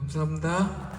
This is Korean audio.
감사합니다.